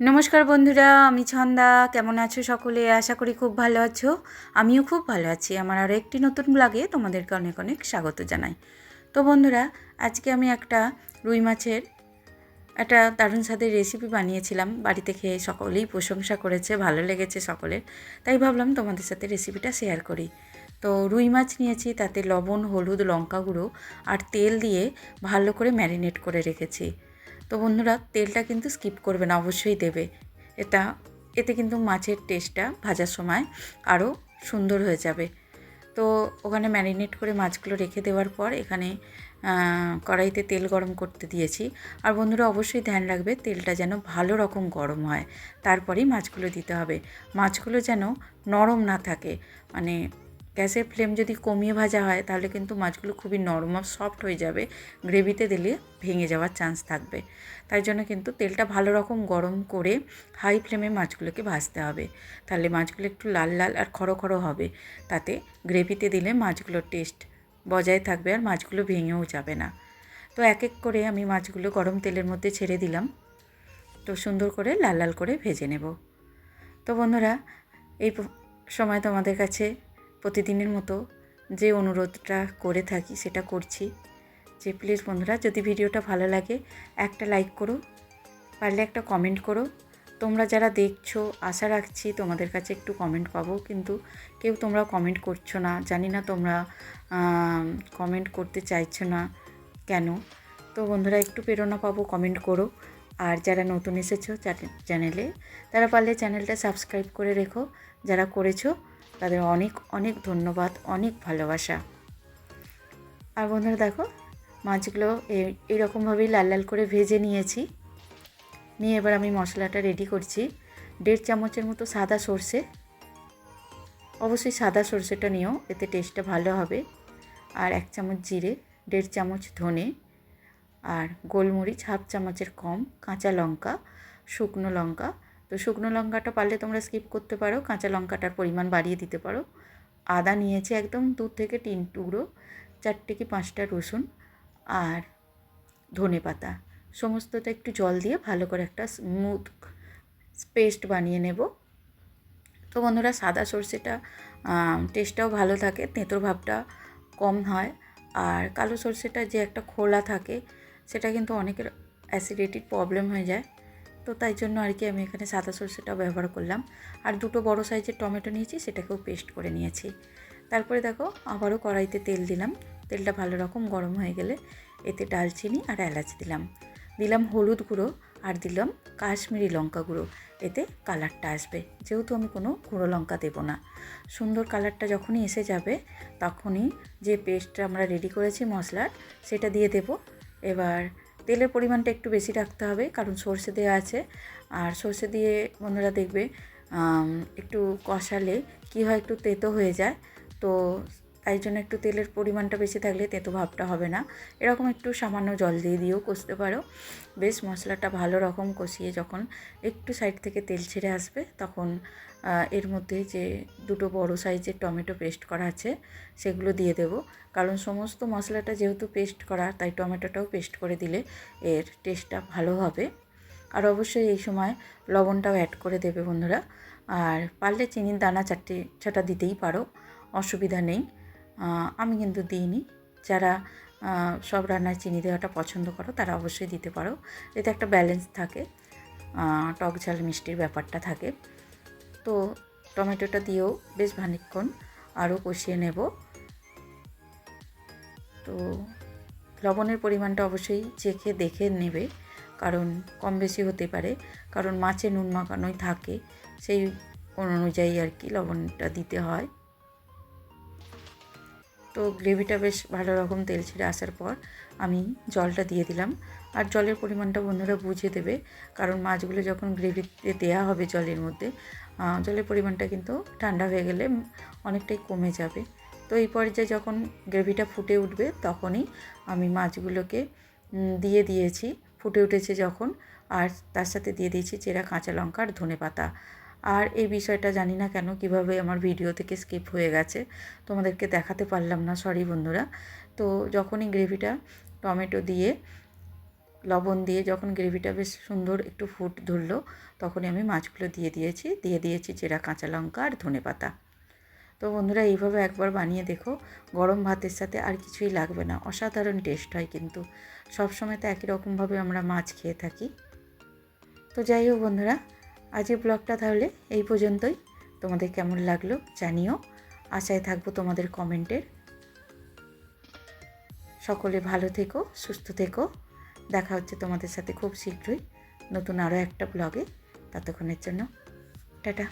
নমস্কার বন্ধুরা, আমি ছন্দা। কেমন আছো সকলে? আশা করি খুব ভালো আছো। আমিও খুব ভালো আছি। আমার আরও একটি নতুন ব্লগে তোমাদেরকে অনেক অনেক স্বাগত জানাই। তো বন্ধুরা, আজকে আমি একটা রুই মাছের একটা দারুণ স্বাদের রেসিপি বানিয়েছিলাম। বাড়িতে খেয়ে সকলেই প্রশংসা করেছে, ভালো লেগেছে সকলের। তাই ভাবলাম তোমাদের সাথে রেসিপিটা শেয়ার করি। তো রুই মাছ নিয়েছি, তাতে লবণ, হলুদ, লঙ্কা গুঁড়ো আর তেল দিয়ে ভালো করে ম্যারিনেট করে রেখেছি। তো বন্ধুরা, তেলটা কিন্তু স্কিপ করবে না, অবশ্যই দেবে। এটা, এতে কিন্তু মাছের টেস্টটা ভাজার সময় আরও সুন্দর হয়ে যাবে। তো ওখানে ম্যারিনেট করে মাছগুলো রেখে দেওয়ার পর এখানে কড়াইতে তেল গরম করতে দিয়েছি। আর বন্ধুরা, অবশ্যই ধ্যান রাখবে, তেলটা যেন ভালো রকম গরম হয়। তারপরেই মাছগুলো দিতে হবে। মাছগুলো যেন নরম না থাকে মানে গ্যাসের ফ্লেম যদি কমিয়ে ভাজা হয়, তাহলে কিন্তু মাছগুলো খুবই নরম আর সফট হয়ে যাবে। গ্রেভিতে দিলে ভেঙে যাওয়ার চান্স থাকবে। তাই জন্য কিন্তু তেলটা ভালো রকম গরম করে হাই ফ্লেমে মাছগুলোকে ভাজতে হবে। তাহলে মাছগুলো একটু লাল লাল আর খড়ো খড়ো হবে। তাতে গ্রেভিতে দিলে মাছগুলোর টেস্ট বজায় থাকবে আর মাছগুলো ভেঙেও যাবে না। তো এক এক করে আমি মাছগুলো গরম তেলের মধ্যে ছেড়ে দিলাম। তো সুন্দর করে লাল লাল করে ভেজে নেব। তো বন্ধুরা, এই সময় তোমাদের কাছে প্রতিদিনের মতো যে অনুরোধটা করে থাকি সেটা করছি। যে প্লিজ বন্ধুরা, যদি ভিডিওটা ভালো লাগে, একটা লাইক করো, পারলে একটা কমেন্ট করো। তোমরা যারা দেখছ, আশা রাখছি তোমাদের কাছে একটু কমেন্ট পাবো, কিন্তু কেউ তোমরা কমেন্ট করছ না, জানি না তোমরা কমেন্ট করতে চাইছো না কেন? তো বন্ধুরা, একটু প্রেরণা পাবো কমেন্ট করো। আর যারা নতুন এসেছ চ্যানেলে তারা পারলে চ্যানেলটা সাবস্ক্রাইব করে রেখো। যারা করেছ তাদের অনেক অনেক ধন্যবাদ, অনেক ভালোবাসা। আর বন্ধুরা দেখো, মাছগুলো এইরকমভাবেই লাল লাল করে ভেজে নিয়েছি। নিয়ে এবার আমি মশলাটা রেডি করছি। দেড় চামচের মতো সাদা সর্ষে। অবশ্যই সাদা সর্ষেটা নিও, এতে টেস্টটা ভালো হবে। আর এক চামচ জিরে, দেড় চামচ ধনে। আর গোলমরিচ হাফ চামচের কম কাঁচা লঙ্কা, শুকনো লঙ্কা। তো শুকনো লঙ্কাটা পারলে তোমরা স্কিপ করতে পারো, কাঁচা লঙ্কাটার পরিমাণ বাড়িয়ে দিতে পারো। আদা নিয়েছি একদম দু থেকে তিন টুকরো, চারটে কি পাঁচটা রসুন আর ধনে পাতা। সমস্তটা একটু জল দিয়ে ভালো করে একটা স্মুথ পেস্ট বানিয়ে নেব। তো বন্ধুরা, সাদা সর্ষেটা টেস্টটাও ভালো থাকে, তেঁতোর ভাবটা কম হয়। আর কালো সর্ষেটা যে একটা খোলা থাকে, সেটা কিন্তু অনেকের অ্যাসিডিটির প্রবলেম হয়ে যায়। তো তাই জন্য আর কি আমি এখানে সাদা সর্ষেটাও ব্যবহার করলাম। আর দুটো বড় সাইজের টমেটো নিয়েছি, সেটাকেও পেস্ট করে নিয়েছি। তারপরে দেখো, আবারও কড়াইতে তেল দিলাম। তেলটা ভালো রকম গরম হয়ে গেলে এতে ডালচিনি আর এলাচ দিলাম। দিলাম হলুদ গুঁড়ো আর দিলাম কাশ্মীরি লঙ্কা গুঁড়ো। এতে কালারটা আসবে। যেহেতু আমি কোনো গুঁড়ো লঙ্কা দেবো না। সুন্দর কালারটা যখনই এসে যাবে, তখনই যে পেস্টটা আমরা রেডি করেছি মশলার, সেটা দিয়ে দেব। এবার তেলের পরিমাণটা একটু বেশি রাখতে হবে, কারণ সর্ষে দেওয়া আছে। আর সর্ষে দিয়ে বন্ধুরা দেখবে একটু কষালে কী হয় একটু তেতো হয়ে যায়। তো তাই জন্য একটু তেলের পরিমাণটা বেশি থাকলে তেতো ভাবটা হবে না। এরকম একটু সামান্য জল দিয়ে দিয়েও কষতে পারো। বেশ মশলাটা ভালো রকম কষিয়ে যখন একটু সাইড থেকে তেল ছেড়ে আসবে তখন এর মধ্যে যে দুটো বড় সাইজের টমেটো পেস্ট করা আছে সেগুলো দিয়ে দেব। কারণ সমস্ত মশলাটা যেহেতু পেস্ট করা, তাই টমেটোটাও পেস্ট করে দিলে এর টেস্টটা ভালো হবে। আর অবশ্যই এই সময় লবণটাও অ্যাড করে দেবে বন্ধুরা। আর পারলে চিনির দানা চারটে, ছটা দিতেই পারো, অসুবিধা নেই। আমি কিন্তু দিইনি। যারা সব রান্নায় চিনি দেওয়াটা পছন্দ করো, তারা অবশ্যই দিতে পারো। এতে একটা ব্যালেন্স থাকে টক ঝাল মিষ্টির ব্যাপারটা থাকে। তো টমেটোটা দিয়েও বেশ খানিকক্ষণ আরও কষিয়ে নেব। তো লবণের পরিমাণটা অবশ্যই চেখে দেখে নেবে, কারণ কম বেশি হতে পারে। কারণ মাছে নুন মাখানোই থাকে, সেই অনুযায়ী আর কি লবণটা দিতে হয়। তো গ্রেভিটা বেশ ভালো রকম তেল ছেড়ে আসার পর আমি জলটা দিয়ে দিলাম। আর জলের পরিমাণটা বন্ধুরা বুঝে দেবে, কারণ মাছগুলো যখন গ্রেভিতে দেওয়া হবে জলের মধ্যে জলের পরিমাণটা কিন্তু ঠান্ডা হয়ে গেলে অনেকটাই কমে যাবে। তো এই পর্যায়ে যখন গ্রেভিটা ফুটে উঠবে, তখনই আমি মাছগুলোকে দিয়ে দিয়েছি। ফুটে উঠেছে যখন, আর তার সাথে দিয়ে দিয়েছি চেরা কাঁচা লঙ্কা আর ধনে পাতা। আর এই বিষয়টা জানি না কেন কীভাবে আমার ভিডিও থেকে স্কিপ হয়ে গেছে। তোমাদেরকে দেখাতে পারলাম না সরি বন্ধুরা। তো যখনই গ্রেভিটা টমেটো দিয়ে, লবণ দিয়ে যখন গ্রেভিটা বেশ সুন্দর একটু ফুট ধরলো, তখনই আমি মাছগুলো দিয়ে দিয়েছি। দিয়ে দিয়েছি চেরা কাঁচা লঙ্কা আর ধনে পাতা। তো বন্ধুরা, এইভাবে একবার বানিয়ে দেখো। গরম ভাতের সাথে আর কিছুই লাগবে না। অসাধারণ টেস্ট হয় কিন্তু। সব সময় তো একই রকমভাবে আমরা মাছ খেয়ে থাকি। তো যাই হোক বন্ধুরা আজকের ব্লগটা তাহলে এই পর্যন্তই। তোমাদের কেমন লাগল জানিও। আশায় থাকব তোমাদের কমেন্টের। সকলে ভালো থেকো, সুস্থ থেকো। দেখা হচ্ছে তোমাদের সাথে খুব শীঘ্রই নতুন আরও একটা ব্লগে। ততক্ষণের জন্য, টাটা।